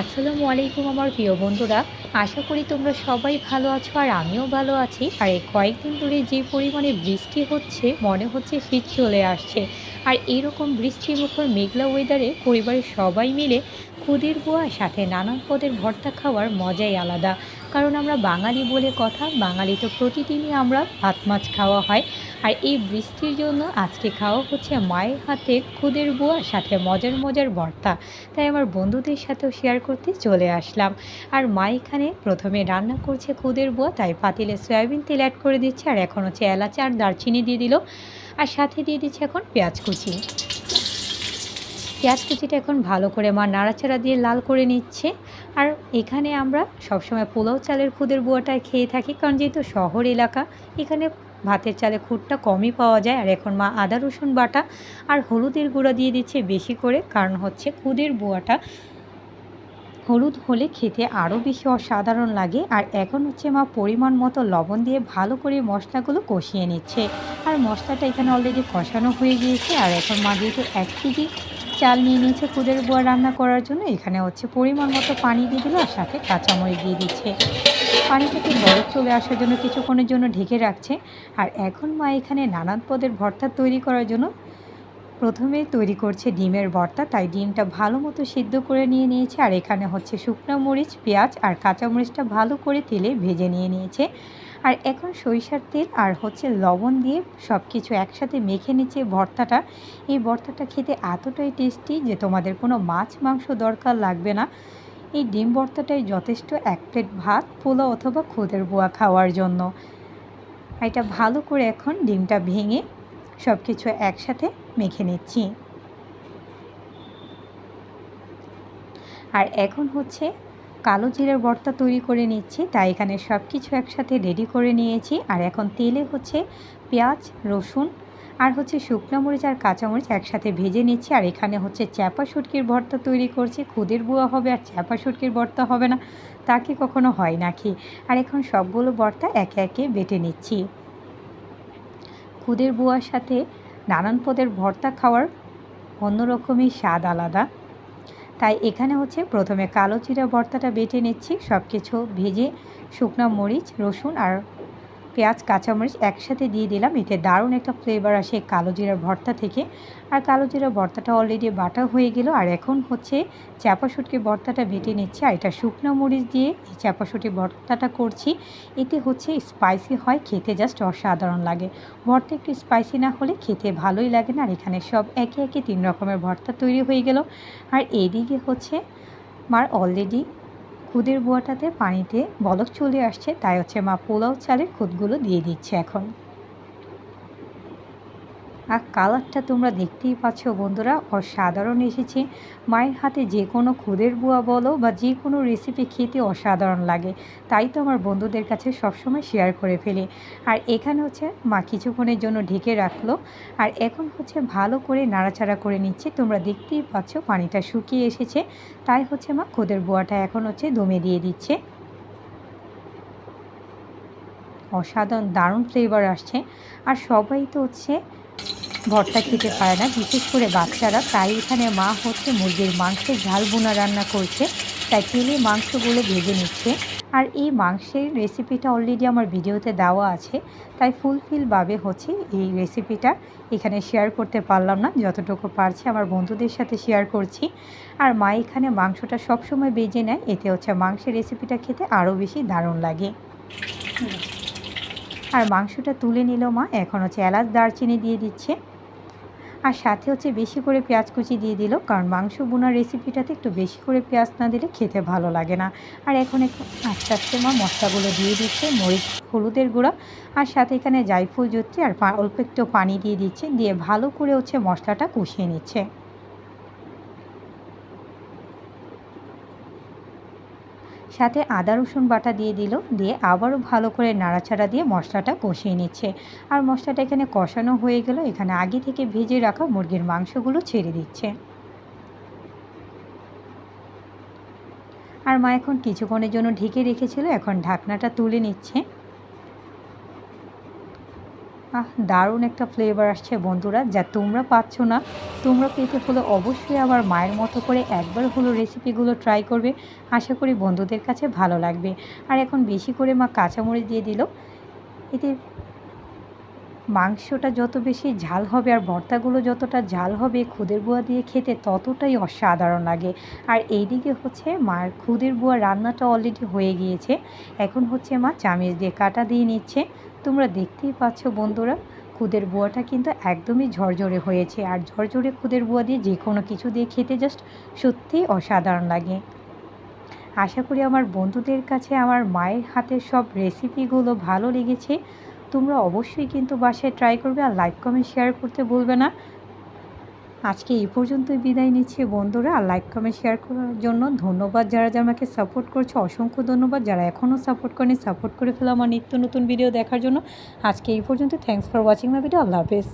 আসসালামু আলাইকুম আমার প্রিয় বন্ধুরা। আশা করি তোমরা সবাই ভালো আছো আর আমিও ভালো আছি। আর এই কয়েকদিন ধরে যে পরিমাণে বৃষ্টি হচ্ছে, মনে হচ্ছে শীত চলে আসছে। আর এরকম বৃষ্টিমুখর মেঘলা ওয়েদারে পরিবারের সবাই মিলে খুদের বোয়া সাথে নানান পদের ভর্তা খাওয়ার মজাই আলাদা। কারণ আমরা বাঙালি বলে কথা, বাঙালি তো প্রতিদিনই আমরা ভাত, মাছ খাওয়া হয়। আর এই বৃষ্টির জন্য আজকে খাওয়া হচ্ছে মায়ের হাতে খুদের বোয়া, সাথে মজার মজার ভর্তা। তাই আমার বন্ধুদের সাথেও শেয়ার করতে চলে আসলাম। আর মা এখানে প্রথমে রান্না করছে খুদের বোয়া, তাই পাতিলে সয়াবিন তেল অ্যাড করে দিচ্ছে। আর এখন হচ্ছে এলাচি আর দারচিনি দিয়ে দিল। আর সাথে দিয়ে দিচ্ছে এখন পেঁয়াজ কুচি। পেঁয়াজ কুচিটা এখন ভালো করে মা নাড়াচাড়া দিয়ে লাল করে নিচ্ছে। আর এখানে আমরা সবসময় পোলাও চালের খুদের বুয়াটাই খেয়ে থাকি, কারণ যেহেতু শহর এলাকা, এখানে ভাতের চালে খুঁটটা কমই পাওয়া যায়। আর এখন মা আদা, রসুন বাটা আর হলুদের গুঁড়া দিয়ে দিচ্ছে বেশি করে, কারণ হচ্ছে খুদের বুয়াটা হলুদ হলে খেতে আরও বেশি অসাধারণ লাগে। আর এখন হচ্ছে মা পরিমাণ মতো লবণ দিয়ে ভালো করে মশলাগুলো কষিয়ে নিচ্ছে। আর মশলাটা এখানে অলরেডি কষানো হয়ে গিয়েছে। আর এখন মা যেহেতু এক কেজি চাল নিয়ে নিয়েছে খুদের বোয়া রান্না করার জন্য। এখানে হচ্ছে পরিমাণ মতো পানি দিয়ে দিল আর সাথে কাঁচামরিচ দিয়ে দিচ্ছে। পানিটাকে বরফ চলে আসার জন্য কিছুক্ষণের জন্য ঢেকে রাখছে। আর এখন মা এখানে নানান পদের ভর্তা তৈরি করার জন্য প্রথমে তৈরি করছে ডিমের ভর্তা। তাই ডিমটা ভালো মতো সিদ্ধ করে নিয়ে নিয়েছে। আর এখানে হচ্ছে শুকনো মরিচ, পেঁয়াজ আর কাঁচামরিচটা ভালো করে তেলে ভেজে নিয়ে নিয়েছে। আর এখন সরিষার তেল আর হচ্ছে লবণ দিয়ে সব কিছু একসাথে মেখে নিচ্ছে ভর্তাটা। এই ভর্তাটা খেতে এতটাই টেস্টি যে তোমাদের কোনো মাছ, মাংস দরকার লাগবে না। এই ডিম ভর্তাটাই যথেষ্ট এক প্লেট ভাত পোলা অথবা খুদের বোয়া খাওয়ার জন্য। এটা ভালো করে এখন ডিমটা ভেঙে সব কিছু একসাথে মেখে নিচ্ছি। আর এখন হচ্ছে কালো জিরার ভর্তা তৈরি করে নিচ্ছি, তাই এখানে সব কিছু একসাথে রেডি করে নিয়েছি। আর এখন তেলে হচ্ছে পেঁয়াজ, রসুন আর হচ্ছে শুকনো মরিচ আর কাঁচামরিচ একসাথে ভেজে নিচ্ছি। আর এখানে হচ্ছে চ্যাপা শুটকির ভর্তা তৈরি করছি। খুদের বুয়া হবে আর চ্যাপা শুটকির ভর্তা হবে না তাকে কখনো হয় নাকি? আর এখন সবগুলো ভর্তা একে একে বেটে নিচ্ছি। খুদের বুয়ার সাথে নানান পদের ভর্তা খাওয়ার অন্যরকমই স্বাদ আলাদা। তাই এখানে হচ্ছে প্রথমে কালো জিরা ভর্তাটা বেটে নিচ্ছি সব কিছু ভেজে শুকনো মরিচ, রসুন আর পেঁয়াজ, কাঁচামরিচ একসাথে দিয়ে দিলাম। এতে দারুণ একটা ফ্লেভার আসে কালো জিরার ভর্তা থেকে। আর কালো জিরার ভর্তাটা অলরেডি বাটা হয়ে গেল। আর এখন হচ্ছে চ্যাপাশুটকি ভর্তাটা বেটে নিচ্ছে। আর এটা শুকনো মরিচ দিয়ে এই চ্যাপাশুটি ভর্তাটা করছি। এতে হচ্ছে স্পাইসি হয়, খেতে জাস্ট অসাধারণ লাগে। ভর্তা একটু স্পাইসি না হলে খেতে ভালোই লাগে না। আর এখানে সব একে একে তিন রকমের ভর্তা তৈরি হয়ে গেল। আর এদিকে হচ্ছে মার অলরেডি খুদের বোয়াটাতে পানিতে বলক চলে আসছে, তাই হচ্ছে মা পোলাও চালের খুদগুলো দিয়ে দিচ্ছে এখন। আর কালারটা তোমরা দেখতেই পাচ্ছ বন্ধুরা, অসাধারণ এসেছে। মায়ের হাতে যে কোনো খুদের বুয়া বলো বা যে কোনো রেসিপি খেতে অসাধারণ লাগে। তাই তো আমার বন্ধুদের কাছে সবসময় শেয়ার করে ফেলি। আর এখানে হচ্ছে মা কিছুক্ষণের জন্য ঢেকে রাখল। আর এখন হচ্ছে ভালো করে নাড়াচাড়া করে নিচ্ছে। তোমরা দেখতেই পাচ্ছ পানিটা শুকিয়ে এসেছে। তাই হচ্ছে মা খুদের বুয়াটা এখন হচ্ছে দমে দিয়ে দিচ্ছে। অসাধারণ, দারুণ ফ্লেভার আসছে। আর সবাই তো হচ্ছে ভর্তা খেতে পারে না। বিশেষ করে বাচ্চারা। তাই এখানে মা হচ্ছে মুরগির মাংসের ঝাল বোনা রান্না করছে। তাই তেলে মাংসগুলো ভেজে নিচ্ছে। আর এই মাংসের রেসিপিটা অলরেডি আমার ভিডিওতে দেওয়া আছে। তাই ফুলফিলভাবে হচ্ছে এই রেসিপিটা এখানে শেয়ার করতে পারলাম না। যতটুকু পারছি আমার বন্ধুদের সাথে শেয়ার করছি। আর মা এখানে মাংসটা সবসময় বেজে নেয়। এতে হচ্ছে মাংসের রেসিপিটা খেতে আরও বেশি দারুণ লাগে। আর মাংসটা তুলে নিল মা। এখন হচ্ছে এলাচ, দারচিনি দিয়ে দিচ্ছে। আর সাথে হচ্ছে বেশি করে পেঁয়াজ কুচি দিয়ে দিল, কারণ মাংস বোনার রেসিপিটাতে একটু বেশি করে পেঁয়াজ না দিলে খেতে ভালো লাগে না। আর এখন একটু আস্তে আস্তে মা মশলাগুলো দিয়ে দিচ্ছে, মরিচ, হলুদের গুঁড়া। আর সাথে এখানে জায়ফুল জুত্তি আর অল্প একটু পানি দিয়ে দিচ্ছে, দিয়ে ভালো করে হচ্ছে মশলাটা কষিয়ে নিচ্ছে। সাথে আদা, রসুন বাটা দিয়ে দিল, দিয়ে আবারও ভালো করে নাড়াচাড়া দিয়ে মশলাটা কষিয়ে নিচ্ছে। আর মশলাটা এখানে কষানো হয়ে গেল, এখানে আগে থেকে ভেজে রাখা মুরগির মাংসগুলো ছেড়ে দিচ্ছে। আর মা এখন কিছুক্ষণের জন্য ঢেকে রেখেছিল, এখন ঢাকনাটা তুলে নিচ্ছে। আহ, দারুণ একটা ফ্লেভার আসছে বন্ধুরা, যা তোমরা পাচ্ছ না। তোমরা পেতে হলে অবশ্যই আবার মায়ের মতো করে একবার হলো রেসিপিগুলো ট্রাই করবে। আশা করি বন্ধুদের কাছে ভালো লাগবে। আর এখন বেশি করে মা কাঁচামরিচ দিয়ে দিল। এতে মাংসটা যত বেশি ঝাল হবে আর ভর্তাগুলো যতটা ঝাল হবে খুদের বুয়া দিয়ে খেতে ততটাই অসাধারণ লাগে। আর এইদিকে হচ্ছে মার খুদের বুয়া রান্নাটা অলরেডি হয়ে গিয়েছে। এখন হচ্ছে মা চামিচ দিয়ে কাটা দিয়ে নিচ্ছে। তোমরা দেখতেই পাচ্ছ বন্ধুরা, খুদের বুয়াটা কিন্তু একদমই ঝরঝরে হয়েছে। আর ঝরঝরে খুদের বুয়া দিয়ে যে কোনো কিছু দিয়ে খেতে জাস্ট সত্যিই অসাধারণ লাগে। আশা করি আমার বন্ধুদের কাছে, আমার মায়ের হাতের সব রেসিপিগুলো ভালো লেগেছে। তোমরা অবশ্যই কিন্তু বাসায় ট্রাই করবে আর লাইক কমেন্ট শেয়ার করতে বলবে না। আজকে এই পর্যন্তই বিদায় নিচ্ছি বন্ধুরা। আর লাইক কমেন্ট শেয়ার করার জন্য ধন্যবাদ যারা যারা আমাকে সাপোর্ট করছে। অসংখ্য ধন্যবাদ যারা এখনও সাপোর্ট করেনি সাপোর্ট করে ফেলো আমার নিত্য নতুন ভিডিও দেখার জন্য। আজকে এই পর্যন্ত thanks for watching my video আল্লাহ হাফেজ।